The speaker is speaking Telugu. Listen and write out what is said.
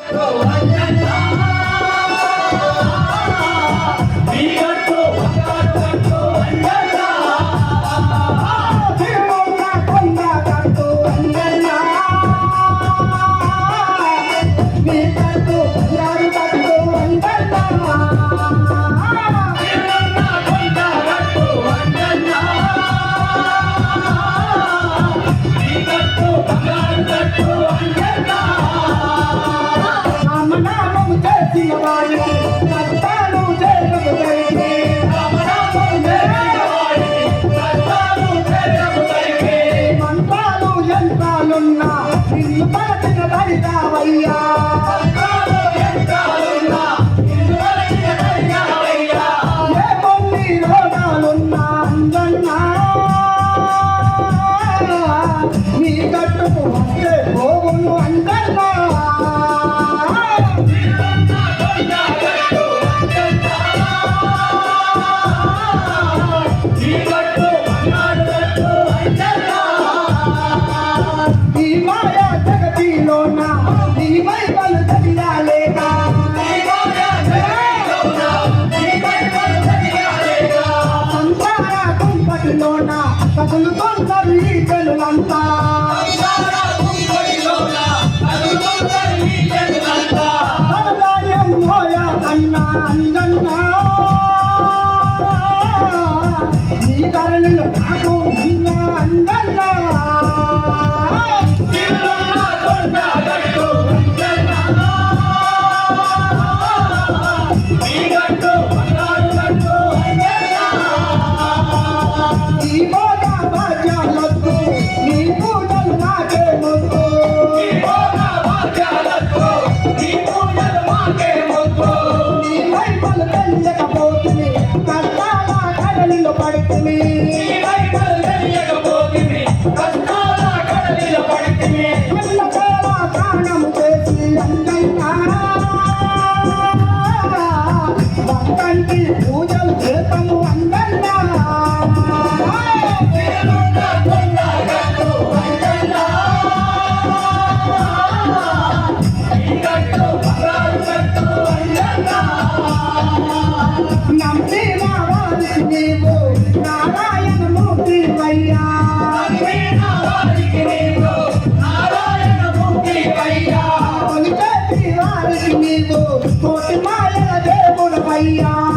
Oh! రామనామము చేసిన వారికి కష్టాలు నీ కట్టుకు వస్తే భోగులు అంటే నీ కరణలు నాకు ఉన్నా వైపలు కష్టాల కడలిలో పడుతుంది. Y más allá la tierra con.